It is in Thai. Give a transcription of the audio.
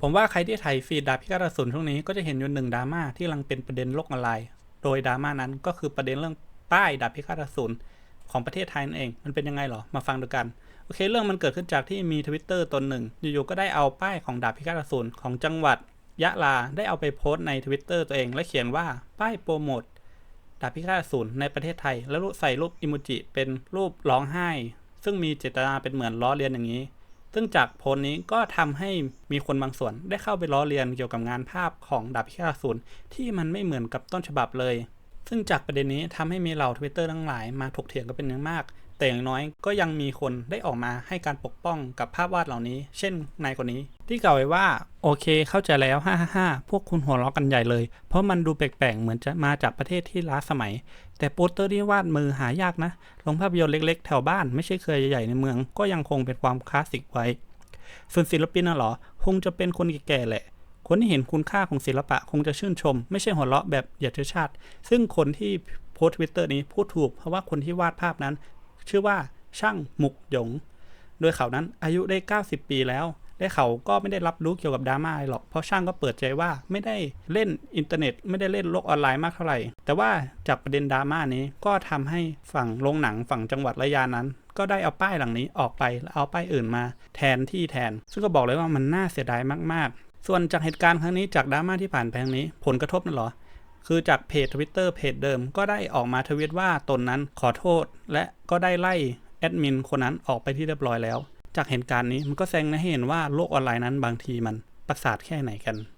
ผมว่าใครที่ไถฟีดดาบพิฆาตอสูรช่วงนี้ก็จะเห็นอยู่หนึ่งดราม่าที่กำลังเป็นประเด็นโลกออนไลน์ โดยดราม่านั้นก็คือประเด็นเรื่องป้ายดาบพิฆาตอสูรของประเทศไทยนั่นเอง มันเป็นยังไงหรอ มาฟังดูกัน โอเค เรื่องมันเกิดขึ้นจากที่มีทวิตเตอร์ตนหนึ่ง อยู่ๆ ก็ได้เอาป้ายของดาบพิฆาตอสูรของจังหวัด ยะลา ได้เอาไปโพสต์ในทวิตเตอร์ตัวเอง และเขียนว่าป้ายโปรโมทดาบพิฆาตอสูรในประเทศไทย แล้วใส่รูปอิโมจิเป็นรูปร้องไห้ ซึ่งมีเจตนาเป็นเหมือนล้อเลียนอย่างนี้ ซึ่งจากโพสต์นี้ก็ทำให้มีคนบางส่วนได้เข้าไปล้อเลียนเกี่ยวกับงานภาพของดาบพิฆาตอสูรที่มันไม่เหมือนกับต้นฉบับเลย ซึ่งจากประเด็นนี้ทำให้มีเหล่าทวิตเตอร์ทั้งหลายมาถกเถียงกันเป็นอย่างมาก แต่อย่างน้อยก็ยังมีคนได้ออกมาให้การปกป้องกับภาพวาดเหล่านี้ เช่นนายคนนี้ ที่กล่าวไว้ว่า โอเคเข้าใจแล้ว 555 พวกคุณหัวเราะกันใหญ่เลย เพราะมันดูแปลกๆ เหมือนจะมาจากประเทศที่ล้าสมัย แต่โปสเตอร์ที่วาดมือหายากนะโรงภาพยนตร์เล็กๆ แถวบ้านไม่ใช่เคยใหญ่ๆในเมือง ก็ยังคงเป็นความคลาสสิกไว้ ส่วนศิลปินน่ะเหรอ คงจะเป็นคนแก่ๆแหละคนที่เห็นคุณค่าของศิลปะคงจะชื่นชม ไม่ใช่หัวเราะแบบเหยียดเชื้อชาติ ซึ่งคนที่โพสต์ทวิตเตอร์นี้พูดถูกเพราะว่าคนที่วาดภาพนั้น ชื่อว่าช่างหมุกหยง โดยเขานั้นอายุได้ 90 ปีแล้ว และเขาก็ไม่ได้รับรู้เกี่ยวกับดราม่าอะไรหรอก เพราะช่างก็เปิดใจว่าไม่ได้เล่นอินเทอร์เน็ต ไม่ได้เล่นโลกออนไลน์มากเท่าไหร่ แต่ว่าจากประเด็นดราม่านี้ก็ทำให้ฝั่งโรงหนังฝั่งจังหวัดระยานั้น ก็ได้เอาป้ายหลังนี้ออกไปแล้วเอาป้ายอื่นมา แทนที่แทน ซึ่งก็บอกเลยว่ามันน่าเสียดายมากๆ ส่วนจากเหตุการณ์ครั้งนี้จากดราม่าที่ผ่านไปครั้งนี้ ผลกระทบนั่นหรอ คือจากเพจทวิตเตอร์เพจเดิมก็ได้ออกมาทวิตว่าตนนั้นขอโทษ และก็ได้ไล่แอดมินคนนั้นออกไปที่เรียบร้อยแล้ว จากเหตุการณ์นี้มันก็แสดงให้เห็นว่าโลกออนไลน์นั้นบางทีมันประสาทแค่ไหนกัน